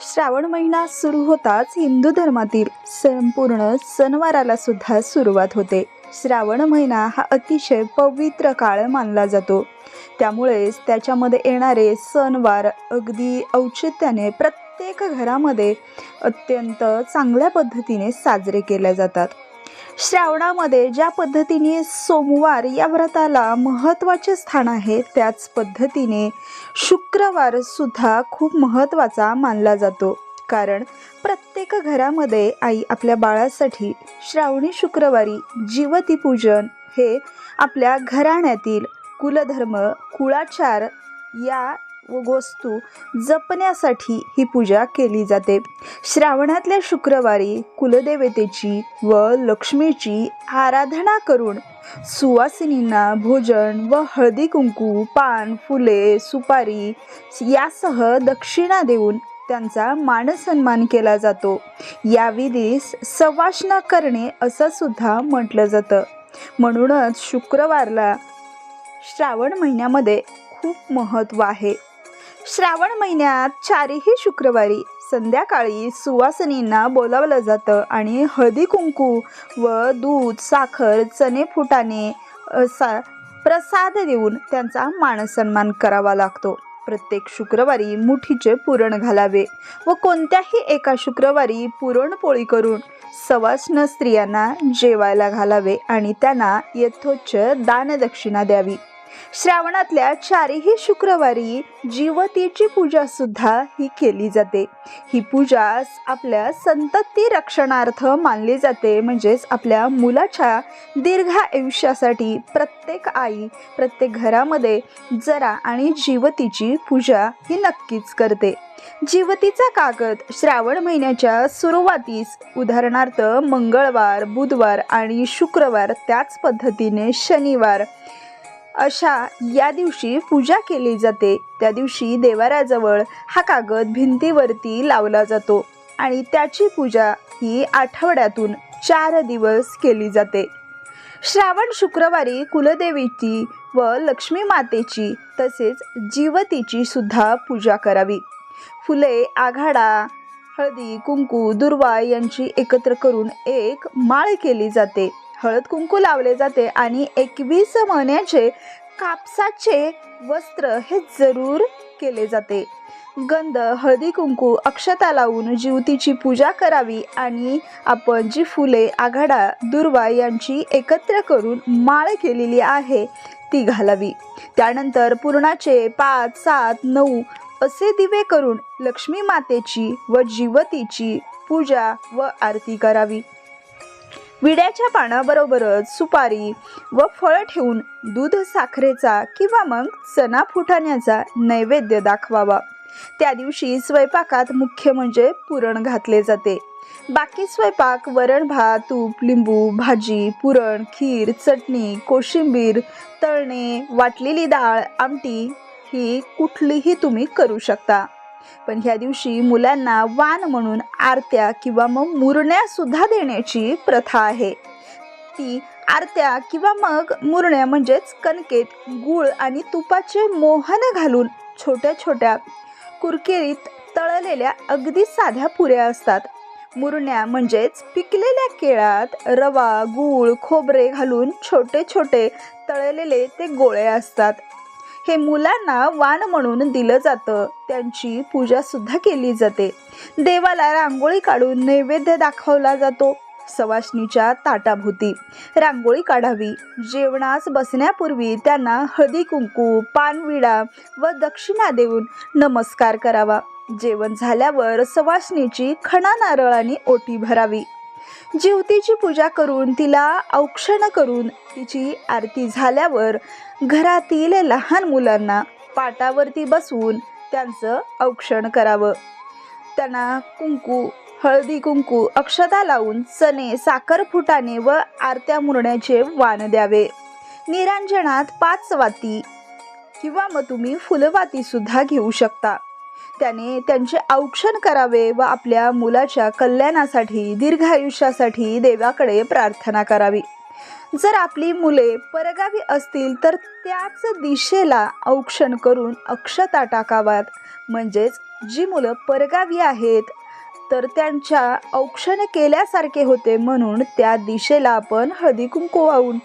श्रावण महिना सुरू होताच हिंदू धर्मातील संपूर्ण सणवाराला सुद्धा सुरुवात होते. श्रावण महिना हा अतिशय पवित्र काळ मानला जातो. त्यामुळेच त्याच्यामध्ये येणारे सणवार अगदी औचित्याने प्रत्येक घरामध्ये अत्यंत चांगल्या पद्धतीने साजरे केले जातात. श्रावणामध्ये ज्या पद्धतीने सोमवार या व्रताला महत्त्वाचे स्थान आहे त्याच पद्धतीने शुक्रवारसुद्धा खूप महत्त्वाचा मानला जातो. कारण प्रत्येक घरामध्ये आई आपल्या बाळासाठी श्रावणी शुक्रवारी जीवती पूजन हे आपल्या घराण्यातील कुलधर्म कुळाचार या वस्तू जपण्यासाठी ही पूजा केली जाते. श्रावणातल्या शुक्रवारी कुलदेवतेची व लक्ष्मीची आराधना करून सुवासिनींना भोजन व हळदी कुंकू पान फुले सुपारी यासह दक्षिणा देऊन त्यांचा मानसन्मान केला जातो. या विधीस सवाष्ण करणे असं सुद्धा म्हटलं जातं. म्हणूनच शुक्रवारला श्रावण महिन्यामध्ये खूप महत्त्व आहे. श्रावण महिन्यात चारही शुक्रवारी संध्याकाळी सुवासिनींना बोलावलं जातं आणि हळदी कुंकू व दूध साखर चणे फुटाणे असा प्रसाद देऊन त्यांचा मानसन्मान करावा लागतो. प्रत्येक शुक्रवारी मुठीचे पुरण घालावे व कोणत्याही एका शुक्रवारी पुरणपोळी करून सवाष्ण स्त्रियांना जेवायला घालावे आणि त्यांना यथोच्च दानदक्षिणा द्यावी. श्रावणातल्या चारही शुक्रवारी जीवतीची पूजा सुद्धा ही केली जाते. ही पूजा आपल्या संतती रक्षणार्थ मानली जाते म्हणजेच आपल्या मुलाच्या दीर्घ आयुष्यासाठी प्रत्येक आई प्रत्येक घरामध्ये जरा आणि जीवतीची पूजा ही नक्कीच करते. जीवतीचा कागद श्रावण महिन्याच्या सुरुवातीस उदाहरणार्थ मंगळवार बुधवार आणि शुक्रवार त्याच पद्धतीने शनिवार अशा या दिवशी पूजा केली जाते. त्या दिवशी देवाऱ्याजवळ हा कागद भिंतीवरती लावला जातो आणि त्याची पूजा ही आठवड्यातून चार दिवस केली जाते. श्रावण शुक्रवारी कुलदेवीची व लक्ष्मी मातेची तसेच जीवतीची सुद्धा पूजा करावी. फुले आघाडा हळदी कुंकू दुर्वा यांची एकत्र करून एक माळ केली जाते. हळद कुंकू लावले जाते आणि एकवीस महिन्याचे कापसाचे वस्त्र हे जरूर केले जाते. गंध हळदी कुंकू अक्षता लावून जीवतीची पूजा करावी आणि आपण जी फुले आघाडा दुर्वा यांची एकत्र करून माळ केलेली आहे ती घालावी. त्यानंतर पूर्णाचे पाच सात नऊ असे दिवे करून लक्ष्मी मातेची व जीवतीची पूजा व आरती करावी. विड्याच्या पानाबरोबरच सुपारी व फळ ठेवून दूध साखरेचा किंवा मग चना फुटाण्याचा नैवेद्य दाखवावा. त्या दिवशी स्वयंपाकात मुख्य म्हणजे पुरण घातले जाते. बाकी स्वयंपाक वरण भात तूप लिंबू भाजी पुरण खीर चटणी कोशिंबीर तळणे वाटलेली डाळ आमटी ही कुठलीही तुम्ही करू शकता. पण ह्या दिवशी मुलांना वाण म्हणून आरत्या किंवा मग मुरण्या सुद्धा देण्याची प्रथा आहे. ती आरत्या किंवा मग मुरण्या म्हणजेच कणकेत गूळ आणि तुपाचे मोहन घालून छोट्या छोट्या कुरकेरीत तळलेल्या अगदी साध्या पुऱ्या असतात. मुरण्या म्हणजेच पिकलेल्या केळात रवा गूळ खोबरे घालून छोटे छोटे तळलेले ते गोळे असतात. हे मुलांना वाण म्हणून दिलं जातं. त्यांची पूजा सुद्धा केली जाते. देवाला रांगोळी काढून नैवेद्य दाखवला जातो. सवाशणीच्या ताटाभोवती रांगोळी काढावी. जेवणास बसण्यापूर्वी त्यांना हळदी कुंकू पानविडा व दक्षिणा देऊन नमस्कार करावा. जेवण झाल्यावर सवाशणीची खणा नारळाने ओटी भरावी. जीवतीची पूजा करून तिला औक्षण करून तिची आरती झाल्यावर घरातील लहान मुलांना पाटावरती बसवून त्यांचं औक्षण करावं. त्यांना कुंकू हळदी कुंकू अक्षता लावून चणे साखर फुटाणे व आरत्या मुरण्याचे वाण द्यावे. निरांजनात पाच वाती किंवा मग तुम्ही फुलवाती सुद्धा घेऊ शकता. त्याने त्यांचे औक्षण करावे व आपल्या मुलाच्या कल्याणासाठी दीर्घ आयुष्यासाठी देवाकडे प्रार्थना करावी. जर आपली मुले परगावी असतील तर त्याच दिशेला औक्षण करून अक्षता टाकाव्यात. म्हणजेच जी मुलं परगावी आहेत तर त्यांच्या औक्षण केल्यासारखे होते म्हणून त्या दिशेला आपण हळदी कुंकू वाहून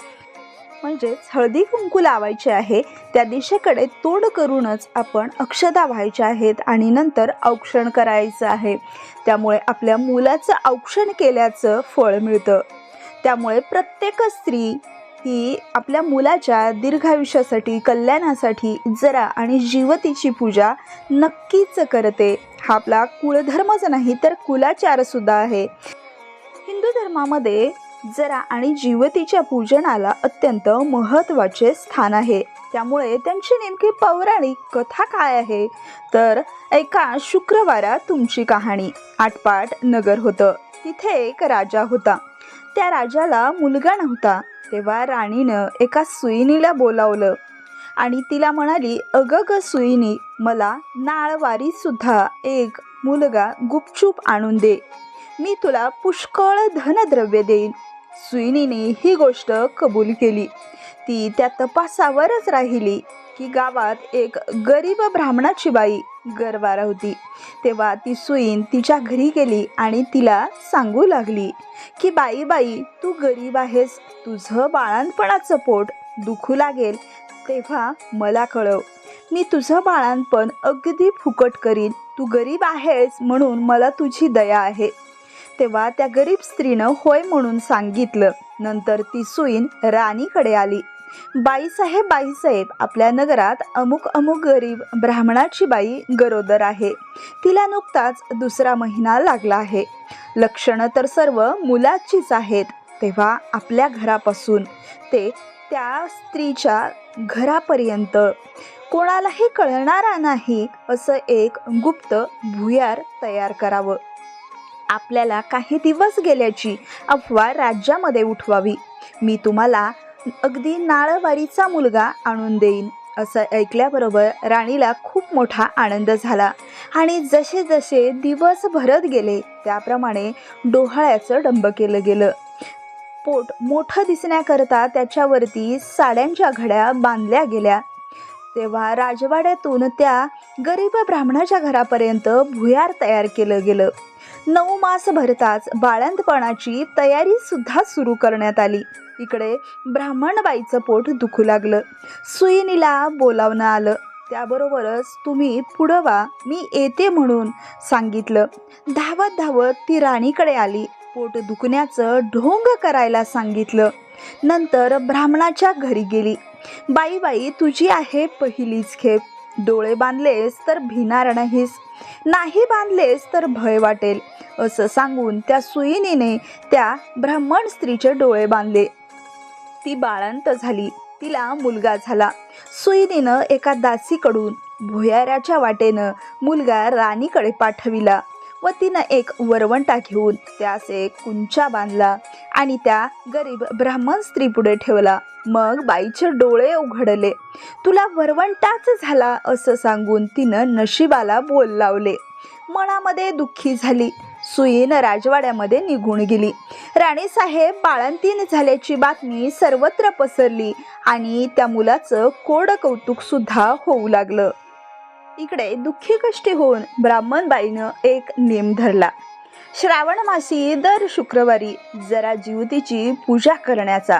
म्हणजेच हळदी कुंकू लावायचे आहे त्या दिशेकडे तोंड करूनच आपण अक्षता व्हायच्या आहेत आणि नंतर औक्षण करायचं आहे. त्यामुळे आपल्या मुलाचं औक्षण केल्याचं फळ मिळतं. त्यामुळे प्रत्येक स्त्री ही आपल्या मुलाच्या दीर्घायुष्यासाठी कल्याणासाठी जरा आणि जीवतीची पूजा नक्कीच करते. हा आपला कुळधर्मच नाही तर कुलाचारसुद्धा आहे. हिंदू धर्मामध्ये जरा आणि जीवतीच्या पूजनाला अत्यंत महत्त्वाचे स्थान आहे. त्यामुळे त्यांची नेमकी पौराणिक कथा काय आहे? तर एका शुक्रवारा तुमची कहाणी. आटपाट नगर होतं. तिथे एक राजा होता. त्या राजाला मुलगा नव्हता. तेव्हा राणीनं एका सुईनीला बोलावलं. आणि तिला म्हणाली अगं ग सुईनी मला नाळवारीसुद्धा एक मुलगा गुपचूप आणून दे. मी तुला पुष्कळ धनद्रव्य देईन. सुईनीने ही गोष्ट कबूल केली. ती त्या तपासावरच राहिली की गावात एक गरीब ब्राह्मणाची बाई गरवारा होती. तेव्हा ती सुईन तिच्या घरी गेली आणि तिला सांगू लागली की बाई बाई तू गरीब आहेस तुझं बाळांपणाचं पोट दुखू लागेल तेव्हा मला कळव. मी तुझं बाळांपण अगदी फुकट करीन. तू गरीब आहेस म्हणून मला तुझी दया आहे. तेव्हा त्या गरीब स्त्रीनं होय म्हणून सांगितलं. नंतर ती सुईन राणीकडे आली. बाईसाहेब बाईसाहेब आपल्या नगरात अमुक अमुक गरीब ब्राह्मणाची बाई गरोदर आहे. तिला नुकताच दुसरा महिना लागला आहे. लक्षणं तर सर्व मुलाचीच आहेत. तेव्हा आपल्या घरापासून ते त्या स्त्रीच्या घरापर्यंत. कोणालाही कळणारा नाही असं एक गुप्त भुयार तयार करावं. आपल्याला काही दिवस गेल्याची अफवा राज्यामध्ये उठवावी. मी तुम्हाला अगदी नाळवारीचा मुलगा आणून देईन असं ऐकल्याबरोबर राणीला खूप मोठा आनंद झाला. आणि जसे जसे दिवस भरत गेले त्याप्रमाणे डोहाळ्याचं डंब केलं गेलं. पोट मोठं दिसण्याकरता त्याच्यावरती साड्यांच्या घड्या बांधल्या गेल्या. तेव्हा राजवाड्यातून त्या गरीब ब्राह्मणाच्या घरापर्यंत भुयार तयार केलं गेलं. नऊ मास भरताच बाळंतपणाची तयारी सुद्धा सुरू करण्यात आली. इकडे ब्राह्मणबाईचं पोट दुखू लागलं. सुईनीला बोलावणं आलं. त्याबरोबरच तुम्ही पुढं वा मी येते म्हणून सांगितलं. धावत धावत ती राणीकडे आली. पोट दुखण्याचं ढोंग करायला सांगितलं. नंतर ब्राह्मणाच्या घरी गेली. बाई बाई तुझी आहे पहिलीच खेप. डोळे बांधलेस तर भिणार नाहीस नाही बांधलेस तर भय वाटेल असं सांगून त्या सुईनीने त्या ब्राह्मण स्त्रीचे डोळे बांधले. ती बाळंत झाली तिला मुलगा झाला. सुईनीनं एका दासीकडून भुयाराच्या वाटेनं मुलगा राणीकडे पाठविला व तिनं एक वरवंटा घेऊन त्यास एक कुंचा बांधला आणि त्या गरीब ब्राह्मण स्त्री पुढे ठेवला. मग बाईचे डोळे उघडले. तुला वरवंटाच झाला असं सांगून तिनं नशिबाला बोल लावले. मनामध्ये दुःखी झाली. सुईन राजवाड्यामध्ये निघून गेली. राणीसाहेब बाळंतीन झाल्याची बातमी सर्वत्र पसरली आणि त्या मुलाचं कोड कौतुकसुद्धा होऊ लागलं. इकडे दुःखी कष्टी होऊन ब्राह्मणबाईनं एक नेम धरला. श्रावण मासी दर शुक्रवारी जरा जीवतीची पूजा करण्याचा.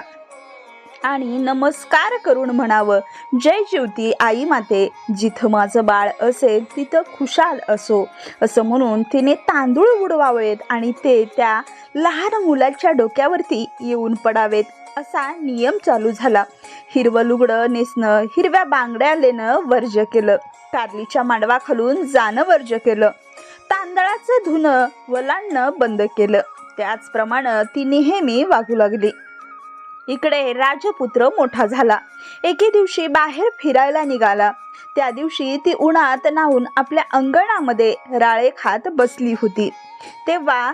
आणि नमस्कार करून म्हणावं. जय ज्योती आई माते जिथं माझं बाळ असेल तिथं खुशाल असो. असं म्हणून तिने तांदूळ उडवावेत आणि ते त्या लहान मुलाच्या डोक्यावरती येऊन पडावेत असा नियम चालू झाला. हिरवं लुगडं नेसणं हिरव्या बांगड्या लेणं वर्ज केलं. कारलीच्या मांडवाखालून जाणं वर्ज केलं. तांदळाचं धुणं वलांडणं बंद केलं. त्याचप्रमाणे ती नेहमी वागू लागली. इकडे राजपुत्र मोठा झाला. एके दिवशी बाहेर फिरायला निघाला. त्या दिवशी ती उन्हात नाहून आपल्या अंगणामध्ये राळे खात बसली होती. तेव्हा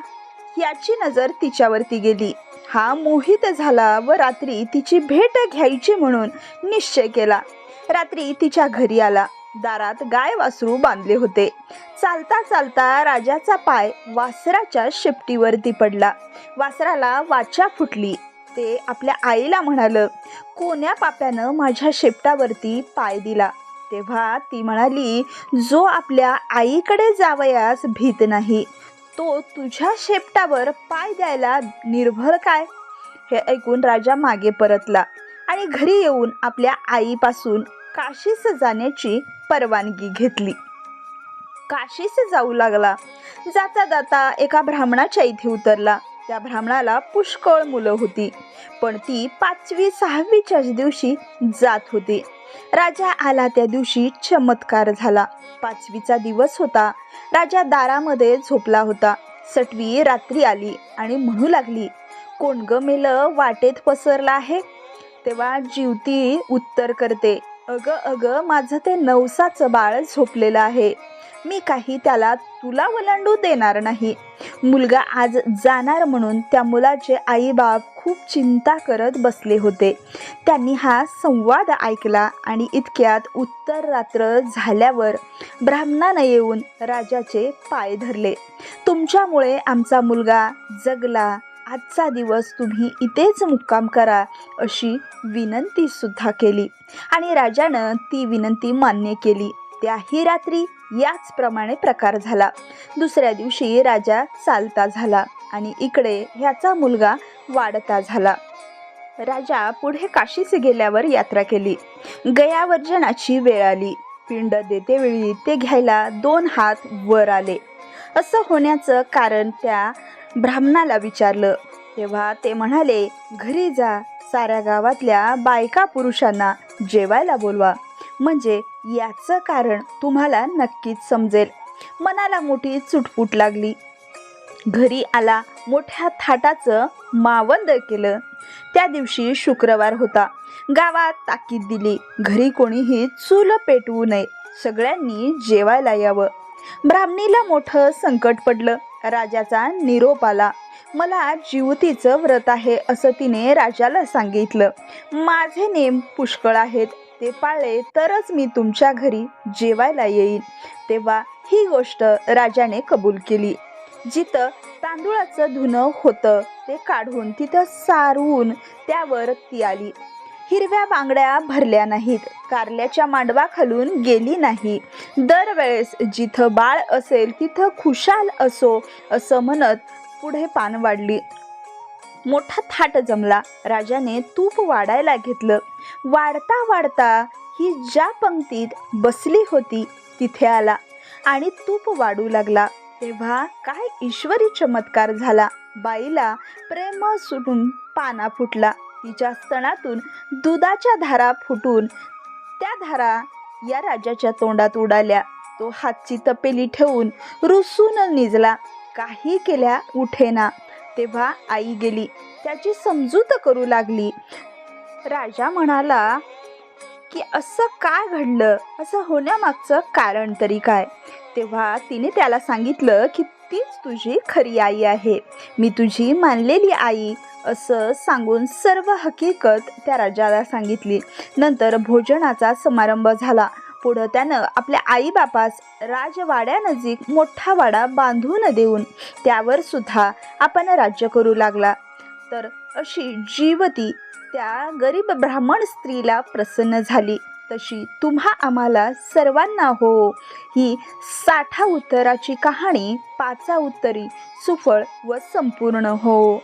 याची नजर तिच्यावरती गेली. हा मोहित झाला व रात्री तिची भेट घ्यायची म्हणून निश्चय केला. रात्री तिच्या घरी आला. दारात गाय वासरू बांधले होते. चालता चालता राजाचा पाय वासराच्या शेपटीवरती पडला. वासराला वाचा फुटली. ते आपल्या आईला म्हणालं कोण्या पाप्यानं माझ्या शेपटावरती पाय दिला? तेव्हा ती म्हणाली जो आपल्या आईकडे जावयास भीत नाही तो तुझ्या शेपटावर पाय द्यायला निर्भर काय? हे ऐकून राजा मागे परतला आणि घरी येऊन आपल्या आईपासून काशीस जाण्याची परवानगी घेतली. काशीस जाऊ लागला. जाता जाता एका ब्राह्मणाच्या इथे उतरला. त्या ब्राह्मणाला पुष्कळ मुलं होती. पण ती पाचवी सहावीच्याच दिवशी जात होती. राजा आला त्या दिवशी चमत्कार झाला. पाचवीचा दिवस होता. राजा दारामध्ये झोपला होता. सटवी रात्री आली आणि म्हणू लागली कोण ग मेलं वाटेत पसरला आहे? तेव्हा जीवती उत्तर करते अग अग माझं ते नवसाचं बाळ झोपलेलं आहे. मी काही त्याला तुला वलांडू देणार नाही. मुलगा आज जाणार म्हणून त्या मुलाचे आईबाप खूप चिंता करत बसले होते. त्यांनी हा संवाद ऐकला आणि इतक्यात उत्तर रात्र झाल्यावर ब्राह्मणानं येऊन राजाचे पाय धरले. तुमच्यामुळे आमचा मुलगा जगला. आजचा दिवस तुम्ही इथेच मुक्काम करा अशी विनंती सुद्धा केली. आणि राजानं ती विनंती मान्य केली. त्याही रात्री याचप्रमाणे प्रकार झाला. दुसऱ्या दिवशी राजा चालता झाला आणि इकडे ह्याचा मुलगा वाढता झाला. राजा पुढे काशीस गेल्यावर यात्रा केली. गयावर्जनाची वेळ आली. पिंड देतेवेळी ते घ्यायला दोन हात वर आले. असं होण्याचं कारण त्या ब्राह्मणाला विचारलं. तेव्हा ते म्हणाले घरी जा. साऱ्या गावातल्या बायका पुरुषांना जेवायला बोलवा. म्हणजे याचं कारण तुम्हाला नक्कीच समजेल. मनाला मोठी चुटपुट लागली. घरी आला मोठ्या थाटाचं मावंद केलं. त्या दिवशी शुक्रवार होता. गावात ताकीद दिली. घरी कोणीही चूल पेटवू नये. सगळ्यांनी जेवायला यावं. ब्राह्मणीला मोठं संकट पडलं. राजाचा निरोप आला. मला जीवतीचं व्रत आहे असं तिने राजाला सांगितलं. माझे नेम पुष्कळ आहेत. ते पाळले तरच मी तुमच्या घरी जेवायला येईन. तेव्हा ही गोष्ट राजाने कबूल केली. जिथं तांदूळाचं धुणं होतं ते काढून तिथं सारवून त्यावर ती आली. हिरव्या बांगड्या भरल्या नाहीत कारल्याच्या मांडवा खालून गेली नाही. दरवेळेस जिथं बाळ असेल तिथं खुशाल असो असं म्हणत पुढे पान वाढली. मोठा थाट जमला. राजाने तूप वाढायला घेतलं. वाढता वाढता ही ज्या पंक्तीत बसली होती तिथे आला आणि तूप वाढू लागला. तेव्हा काय ईश्वरी चमत्कार झाला. बाईला प्रेम सुटून पाना फुटला. तिच्या स्तनातून दुधाच्या धारा फुटून त्या धारा या राजाच्या तोंडात उडाल्या. तो हातची तपेली ठेवून रुसून निजला. काही केल्या उठेना. तेव्हा आई गेली. त्याची समजूत करू लागली. राजा म्हणाला की असं काय घडलं? असं होण्यामागचं कारण तरी काय? तेव्हा तिने त्याला सांगितलं की तीच तुझी खरी आई आहे. मी तुझी मानलेली आई. असं सांगून सर्व हकीकत त्या राजाला सांगितली. नंतर भोजनाचा समारंभ झाला. पुढं त्यानं आपल्या आईबापास राजवाड्यानजीक मोठा वाडा बांधून देऊन त्यावर सुद्धा आपण राज्य करू लागला. तर अशी जीवती त्या गरीब ब्राह्मण स्त्रीला प्रसन्न झाली. तशी तुम्हा आम्हाला सर्वांना हो ही साठा उत्तराची कहाणी पाचा उत्तरी सुफळ व संपूर्ण हो.